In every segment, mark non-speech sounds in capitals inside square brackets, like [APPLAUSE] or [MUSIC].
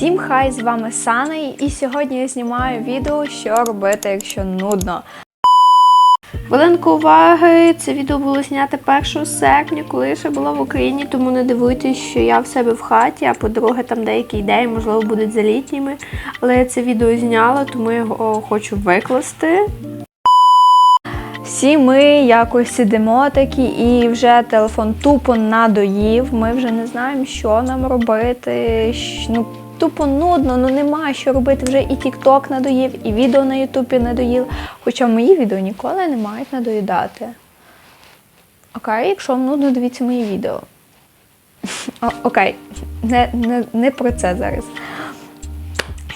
Всім хай, з вами Сана, і сьогодні я знімаю відео, що робити, якщо нудно. Хвилинку уваги, це відео було знято 1 серпня, коли я ще була в Україні, тому не дивуйтесь, що я в себе в хаті, а по-друге, там деякі ідеї, можливо, будуть залітніми. Але я це відео зняла, тому я його хочу викласти. Всі ми якось сидимо такі, і вже телефон тупо надоїв. Ми вже не знаємо, що нам робити. Ну, тупо нудно, ну нема що робити. Вже і TikTok надоїв, і відео на Ютубі надоїло. Хоча мої відео ніколи не мають надоїдати. Окей, якщо вам нудно, дивіться мої відео. [LAUGHS] Окей, не, не, не про це зараз.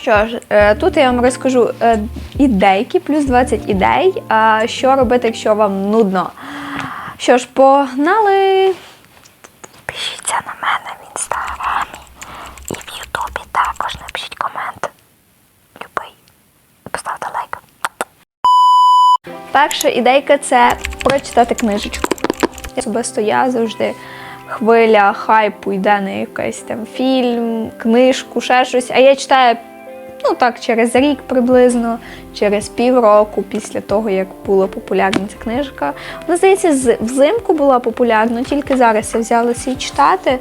Що ж, е, тут я вам розкажу е, ідейки, плюс 20 ідей, що робити, якщо вам нудно. Що ж, погнали! Пишіться на мене в інстаграмі і в Ютубі також напишіть комент. Любий. І поставте лайк. Перша ідейка це прочитати книжечку. Особисто я завжди хвиля хайпу йде на якийсь там фільм, книжку, ще щось. А я читаю ну так, через рік приблизно, через півроку після того, як була популярна ця книжка. Вона, здається, взимку була популярна, тільки зараз я взялася її читати.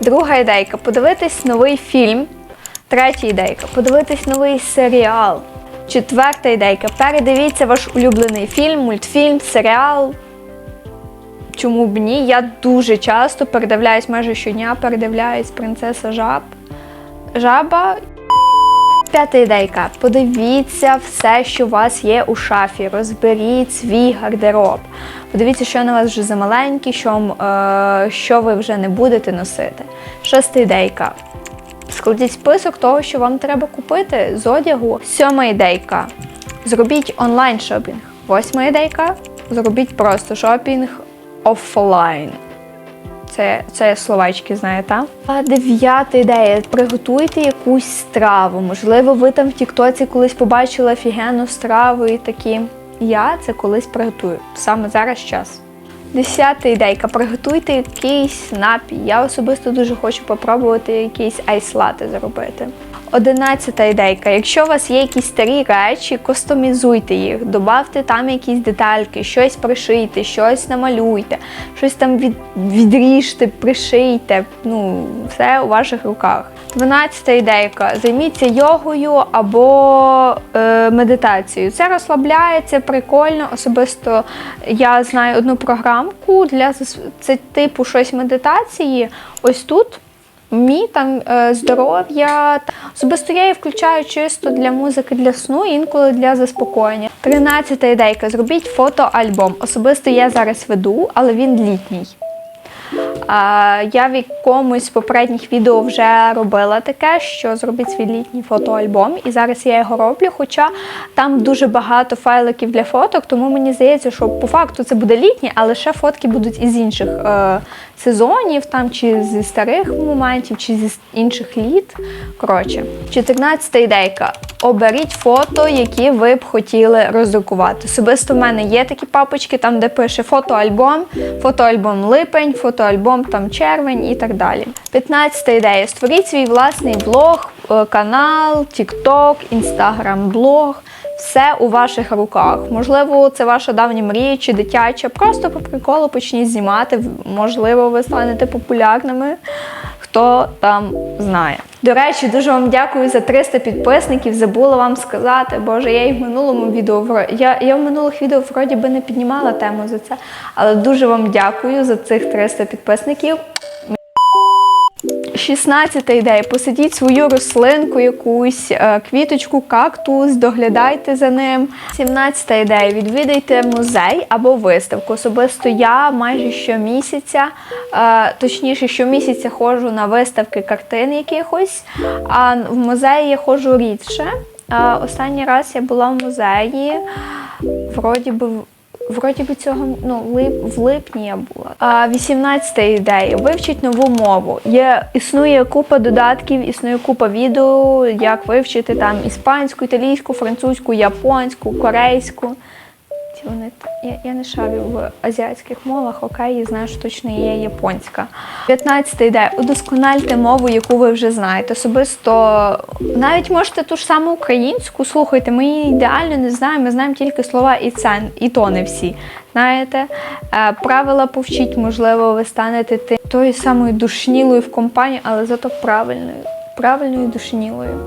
Друга ідейка подивитись новий фільм. Третя ідейка подивитись новий серіал. Четверта ідейка передивіться ваш улюблений фільм, мультфільм, серіал. Чому б ні? Я дуже часто передивляюсь, майже щодня передивляюсь принцеса жаб. Жаба. П'ята ідейка. Подивіться все, що у вас є у шафі. Розберіть свій гардероб. Подивіться, що на вас вже замаленькі, що, е, що ви вже не будете носити. Шоста ідейка. Складіть список того, що вам треба купити з одягу. Сьома ідейка. Зробіть онлайн шопінг. Восьма ідейка. Зробіть просто шопінг офлайн. Це, це словачки, знаєте. А дев'ята ідея. Приготуйте якусь страву. Можливо, ви там в Тіктоці колись побачили офігенну страву і такі. Я це колись приготую. Саме зараз час. Десята ідейка. Приготуйте якийсь напій. Я особисто дуже хочу попробувати якийсь айс-лати зробити. Одинадцята ідейка. Якщо у вас є якісь старі речі, кустомізуйте їх, добавте там якісь детальки, щось пришийте, щось намалюйте, щось там від, відріжте, пришийте. Ну, все у ваших руках. Дванадцята ідейка. Займіться йогою або е, медитацією. Це розслабляє, це прикольно. Особисто я знаю одну програмку для це типу щось медитації. Ось тут. Мій там е, здоров'я. Особисто я її включаю чисто для музики, для сну, інколи для заспокоєння. Тринадцята ідейка. Зробіть фотоальбом. Особисто я зараз веду, але він літній. Я в якомусь з попередніх відео вже робила таке, що зробіть свій літній фотоальбом, і зараз я його роблю. Хоча там дуже багато файликів для фоток, тому мені здається, що по факту це буде літній, але ще фотки будуть із інших е, сезонів, там чи зі старих моментів, чи зі інших літ. Коротше, 14 ідейка. Оберіть фото, які ви б хотіли роздрукувати. Особисто в мене є такі папочки, там де пише фотоальбом, фотоальбом липень, фотоальбом там червень і так далі. 15 ідея. Створіть свій власний блог, е, канал, TikTok, Instagram блог. Все у ваших руках. Можливо, це ваша давня мрія чи дитяча. Просто по приколу почніть знімати. Можливо, ви станете популярними. Хто там знає. До речі, дуже вам дякую за 300 підписників. Забула вам сказати. Боже, я і в минулому відео я, я в минулих відео вроді би не піднімала тему за це. Але дуже вам дякую за цих 300 підписників. 16 ідея. Посадіть свою рослинку, якусь е, квіточку, кактус, доглядайте за ним. 17 ідея. Відвідайте музей або виставку. Особисто я майже щомісяця, е, точніше, щомісяця ходжу на виставки картин якихось, а в музеї я ходжу рідше. Е, Останній раз я була в музеї, вроді би. Вроді би цього ну, лип, в липні я була. А 18 ідея. Вивчіть нову мову. Є, існує купа додатків, існує купа відео, як вивчити там іспанську, італійську, французьку, японську, корейську. Азіатів. Вони я, я не шарю в азіатських мовах, окей, я знаю, що точно є японська. 15 йде. Удоскональте мову, яку ви вже знаєте. Особисто навіть можете ту ж саму українську слухайте. Ми її ідеально не знаємо. Ми знаємо тільки слова і це, і то не всі. Знаєте, Е, правила повчіть, можливо, ви станете тою самою душнілою в компанії, але зато правильною, правильною душнілою.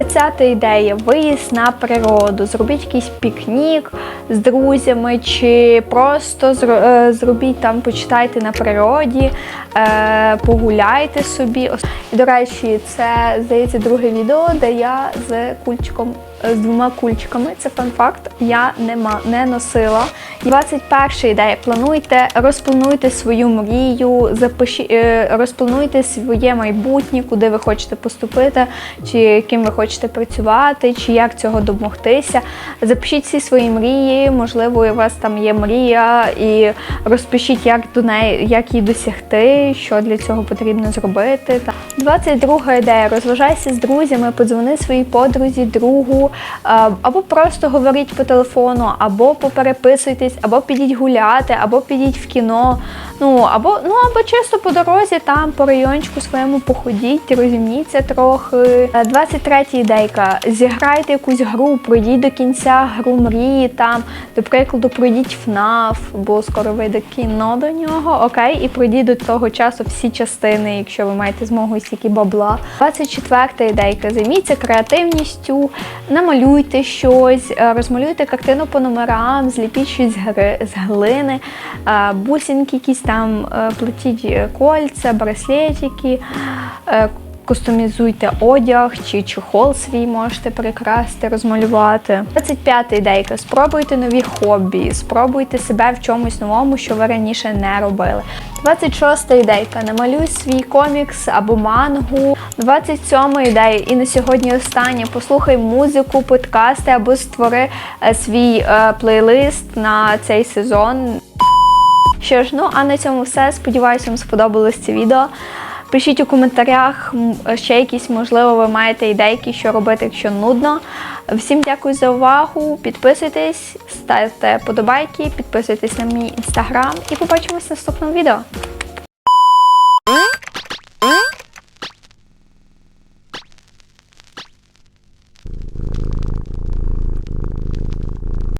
30 ідея виїзд на природу. Зробіть якийсь пікнік з друзями, чи просто е, зробіть там, почитайте на природі, е, погуляйте собі. І, до речі, це здається друге відео, де я з кульчиком. З двома кульчиками, це фан-факт, я не, ма- не носила. 21 ідея. Плануйте, розплануйте свою мрію, запиші, е, розплануйте своє майбутнє, куди ви хочете поступити, чи ким ви хочете працювати, чи як цього домогтися. Запишіть всі свої мрії, можливо, у вас там є мрія, і розпишіть, як до неї, як її досягти, що для цього потрібно зробити. Та 22 ідея. Розважайся з друзями, подзвони своїй подрузі, другу, е, або просто говоріть по телефону, або попереписуйтесь, або підіть гуляти, або підіть в кіно. Ну або ну або чисто по дорозі там по райончику своєму походіть, розімніться трохи. Е, 23 ідейка. Зіграйте якусь гру, пройдіть до кінця гру мрії. Там, до прикладу, пройдіть ФНАФ, бо скоро вийде кіно до нього. Окей, і пройдіть до того часу всі частини, якщо ви маєте змогу і тільки бабла. 24 ідейка. Займіться креативністю, намалюйте щось, е, розмалюйте картину по номерам, зліпіть щось з глини, е, бусинки якісь там, е, плетіть кольця, браслетики. Кустомізуйте одяг чи чохол свій можете прикрасти, розмалювати. 25 ідейка. Спробуйте нові хобі, спробуйте себе в чомусь новому, що ви раніше не робили. 26 ідейка. Намалюй свій комікс або мангу. 27 ідея. І на сьогодні останнє. Послухай музику, подкасти або створи е, свій е, плейлист на цей сезон. Що ж, ну а на цьому все. Сподіваюся, вам сподобалось це відео. Пишіть у коментарях ще якісь, можливо, ви маєте ідейки, що робити, якщо нудно. Всім дякую за увагу. Підписуйтесь, ставте подобайки, підписуйтесь на мій інстаграм і побачимось в наступному відео.